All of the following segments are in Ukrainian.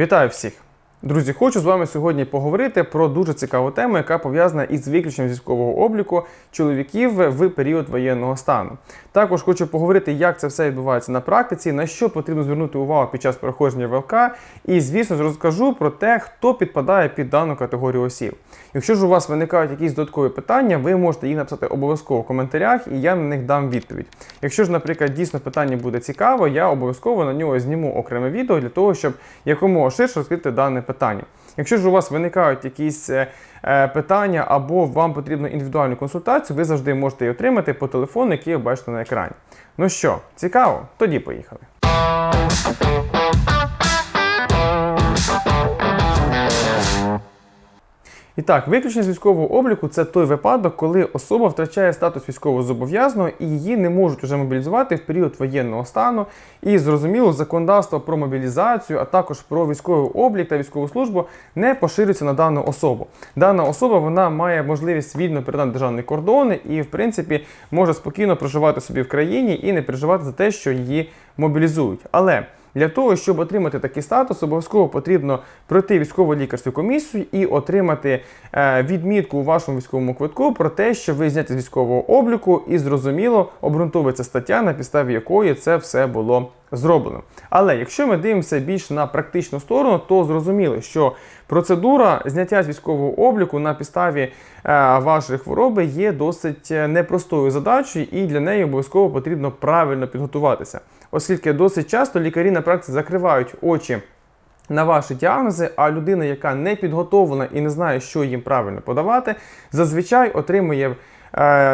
Вітаю всіх! Друзі, хочу з вами сьогодні поговорити про дуже цікаву тему, яка пов'язана із виключенням військового обліку чоловіків в період воєнного стану. Також хочу поговорити, як це все відбувається на практиці, на що потрібно звернути увагу під час проходження ВЛК, і, звісно розкажу про те, хто підпадає під дану категорію осіб. Якщо ж у вас виникають якісь додаткові питання, ви можете їх написати обов'язково в коментарях, і я на них дам відповідь. Якщо ж, наприклад, дійсно питання буде цікаво, я обов'язково на нього зніму окреме відео для того, щоб якомога ширше розкрити дане питання. Якщо ж у вас виникають якісь е, е, питання або вам потрібно індивідуальну консультацію, ви завжди можете її отримати по телефону, який ви бачите на екрані. Ну що, цікаво? Тоді поїхали. І так, виключення з військового обліку це той випадок, коли особа втрачає статус військовозобов'язаного і її не можуть уже мобілізувати в період воєнного стану. І зрозуміло, законодавство про мобілізацію, а також про військовий облік та військову службу не поширюється на дану особу. Дана особа вона має можливість вільно передати державні кордони і, в принципі, може спокійно проживати собі в країні і не переживати за те, що її мобілізують. Але для того, щоб отримати такий статус, обов'язково потрібно пройти військово лікарську комісію і отримати е, відмітку у вашому військовому квитку про те, що ви зняті з військового обліку, і зрозуміло обґрунтовується стаття, на підставі якої це все було зроблено. Але якщо ми дивимося більш на практичну сторону, то зрозуміло, що процедура зняття з військового обліку на підставі е, вашої хвороби є досить е, непростою задачею, і для неї обов'язково потрібно правильно підготуватися, оскільки досить часто лікарі на практиці закривають очі. На ваші діагнози, а людина, яка не підготовлена і не знає, що їм правильно подавати, зазвичай отримує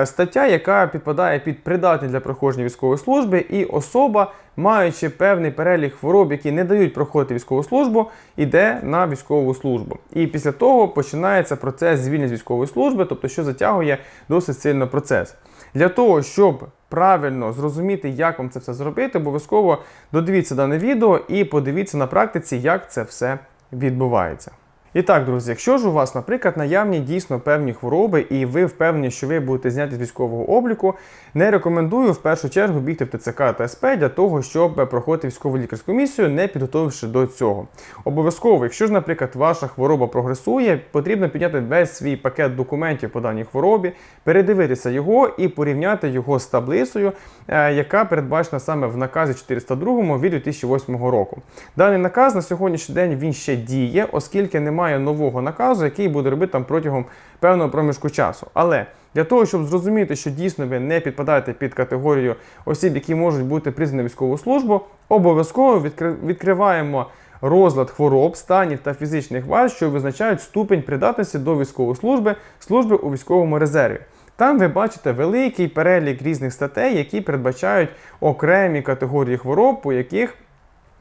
стаття, яка підпадає під придатні для проходження військової служби, і особа, маючи певний перелік хвороб, які не дають проходити військову службу, йде на військову службу. І після того починається процес звільнення з військової служби, тобто що затягує досить сильно процес. Для того, щоб правильно зрозуміти, як вам це все зробити, обов'язково додивіться дане відео і подивіться на практиці, як це все відбувається. І так, друзі, якщо ж у вас, наприклад, наявні дійсно певні хвороби, і ви впевнені, що ви будете зняті з військового обліку, не рекомендую в першу чергу бігти в ТЦК та СП для того, щоб проходити військову лікарську місію, не підготовивши до цього. Обов'язково, якщо ж, наприклад, ваша хвороба прогресує, потрібно підняти весь свій пакет документів по даній хворобі, передивитися його і порівняти його з таблицею, е, яка передбачена саме в наказі 402 від 2008 року. Даний наказ на сьогоднішній день він ще діє, оскільки немає нового наказу, який буде робити там протягом певного проміжку часу. Але для того, щоб зрозуміти, що дійсно ви не підпадаєте під категорію осіб, які можуть бути призвані на військову службу, обов'язково відкриваємо розлад хвороб, станів та фізичних вад, що визначають ступень придатності до військової служби, служби у військовому резерві. Там ви бачите великий перелік різних статей, які передбачають окремі категорії хвороб, по яких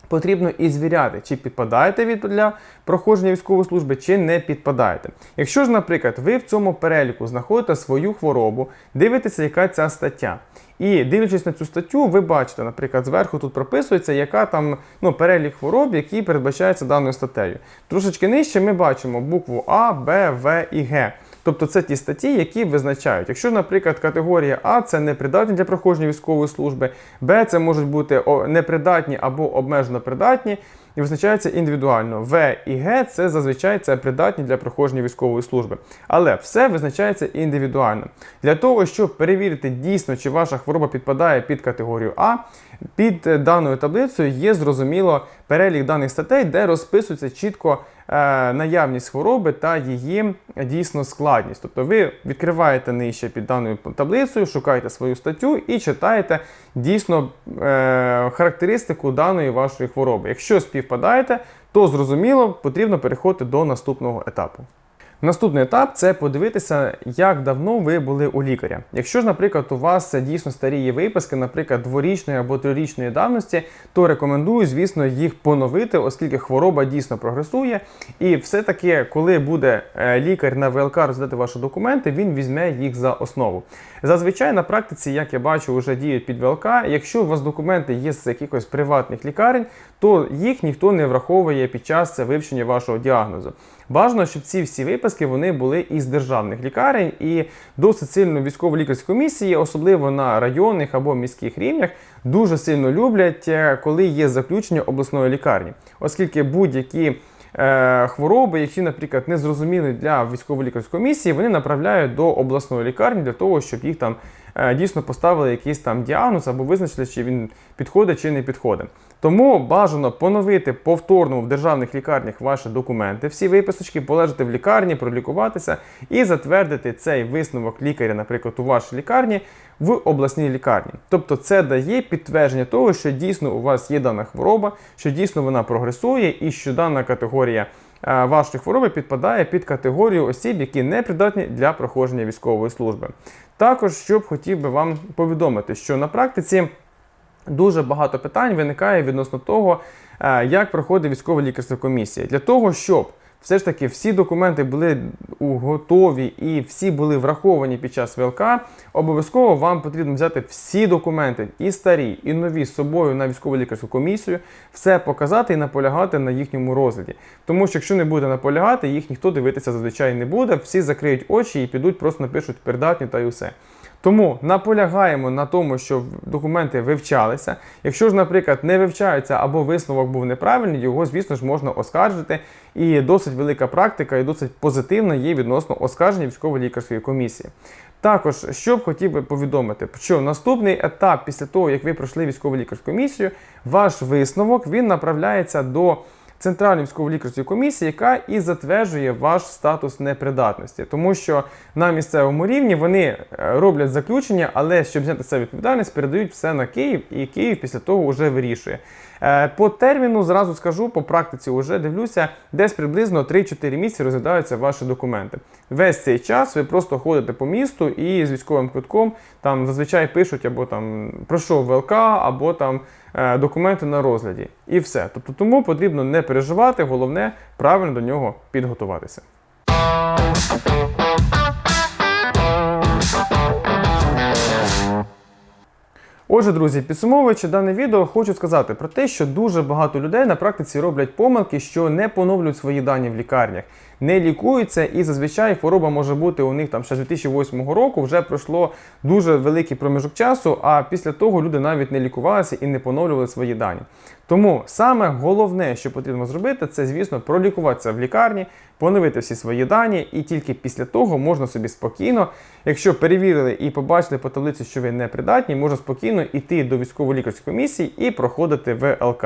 потрібно і звіряти, чи підпадаєте ви для проходження військової служби, чи не підпадаєте. Якщо ж, наприклад, ви в цьому переліку знаходите свою хворобу, дивитеся, яка ця стаття. І дивлячись на цю статтю, ви бачите, наприклад, зверху тут прописується, яка там ну, перелік хвороб, які передбачаються даною статтею. Трошечки нижче ми бачимо букву А, Б, В і Г. Тобто це ті статті, які визначають. Якщо, наприклад, категорія А це непридатні для проходження військової служби, Б це можуть бути непридатні або обмежено придатні, і визначається індивідуально. В і Г це зазвичай це придатні для проходження військової служби. Але все визначається індивідуально. Для того, щоб перевірити дійсно, чи ваша хвороба підпадає під категорію А, під е, даною таблицею є зрозуміло перелік даних статей, де розписується чітко наявність хвороби та її е, дійсно складність. Тобто ви відкриваєте нижче під даною таблицею, шукаєте свою статтю і читаєте дійсно е, характеристику даної вашої хвороби. Якщо співпадаєте, то зрозуміло потрібно переходити до наступного етапу. Наступний етап це подивитися, як давно ви були у лікаря. Якщо ж, наприклад, у вас дійсно старі є виписки, наприклад, дворічної або трирічної давності, то рекомендую, звісно, їх поновити, оскільки хвороба дійсно прогресує. І все-таки, коли буде е, лікар на ВЛК розглядати ваші документи, він візьме їх за основу. Зазвичай на практиці, як я бачу, вже діють під ВЛК. Якщо у вас документи є з якихось приватних лікарень, то їх ніхто не враховує під час вивчення вашого діагнозу. Бажано, щоб ці всі виписки виписки вони були із державних лікарень, і досить сильно військово-лікарські комісії, особливо на районних або міських рівнях, дуже сильно люблять, е, коли є заключення обласної лікарні, оскільки будь-які е, хвороби, які, наприклад, не зрозуміли для військово-лікарської комісії, вони направляють до обласної лікарні для того, щоб їх там е, дійсно поставили якийсь там діагноз або визначили, чи він підходить чи не підходить. Тому бажано поновити повторно в державних лікарнях ваші документи, всі виписочки, полежати в лікарні, пролікуватися і затвердити цей висновок лікаря, наприклад, у вашій лікарні в обласній лікарні. Тобто це дає підтвердження того, що дійсно у вас є дана хвороба, що дійсно вона прогресує і що дана категорія е, вашої хвороби підпадає під категорію осіб, які не придатні для проходження військової служби. Також що б хотів би вам повідомити, що на практиці дуже багато питань виникає відносно того, е, як проходить військова лікарська комісія. Для того, щоб все ж таки всі документи були готові і всі були враховані під час ВЛК, обов'язково вам потрібно взяти всі документи, і старі, і нові з собою на військову лікарську комісію, все показати і наполягати на їхньому розгляді. Тому що якщо не буде наполягати, їх ніхто дивитися зазвичай не буде, всі закриють очі і підуть, просто напишуть придатні та й усе. Тому наполягаємо на тому, щоб документи вивчалися. Якщо ж, наприклад, не вивчаються або висновок був неправильний, його, звісно ж, можна оскаржити. І досить велика практика і досить позитивна є відносно оскарження військово-лікарської комісії. Також, що б хотів би повідомити, що наступний етап після того, як ви пройшли військово-лікарську комісію, ваш висновок він направляється до Центральної військово-лікарської комісії, яка і затверджує ваш статус непридатності, тому що на місцевому рівні вони е, роблять заключення, але щоб взяти це відповідальність, передають все на Київ, і Київ після того вже вирішує. Е, По терміну зразу скажу, по практиці вже дивлюся, десь приблизно 3-4 місяці розглядаються ваші документи. Весь цей час ви просто ходите по місту і з військовим квитком там зазвичай пишуть або там пройшов ВЛК, або там е, документи на розгляді. І все. Тобто тому потрібно не переживати, головне правильно до нього підготуватися. Отже, друзі, підсумовуючи дане відео, хочу сказати про те, що дуже багато людей на практиці роблять помилки, що не поновлюють свої дані в лікарнях, не лікуються, і зазвичай хвороба може бути у них там ще з 2008 року. Вже пройшло дуже великий проміжок часу. А після того люди навіть не лікувалися і не поновлювали свої дані. Тому саме головне, що потрібно зробити, це звісно пролікуватися в лікарні, поновити всі свої дані, і тільки після того можна собі спокійно, якщо перевірили і побачили по таблиці, що ви не придатні, можна спокійно йти до військово-лікарської комісії і проходити ВЛК.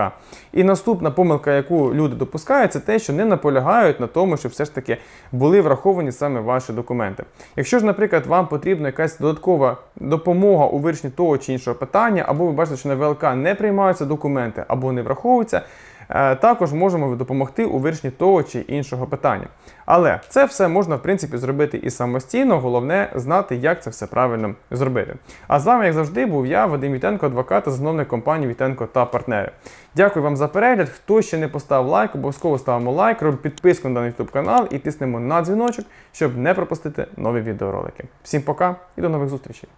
І наступна помилка, яку люди допускають, це те, що не наполягають на тому, щоб все ж таки були враховані саме ваші документи. Якщо ж, наприклад, вам потрібна якась додаткова допомога у вирішенні того чи іншого питання, або ви бачите, що на ВЛК не приймаються документи або не враховуються. Е, Також можемо допомогти у вирішенні того чи іншого питання. Але це все можна, в принципі, зробити і самостійно. Головне знати, як це все правильно зробити. А з вами, як завжди, був я, Вадим Вітенко, адвокат та засновник компанії Вітенко та партнери. Дякую вам за перегляд. Хто ще не поставив лайк, обов'язково ставимо лайк, робимо підписку на даний YouTube канал і тиснемо на дзвіночок, щоб не пропустити нові відеоролики. Всім пока і до нових зустрічей!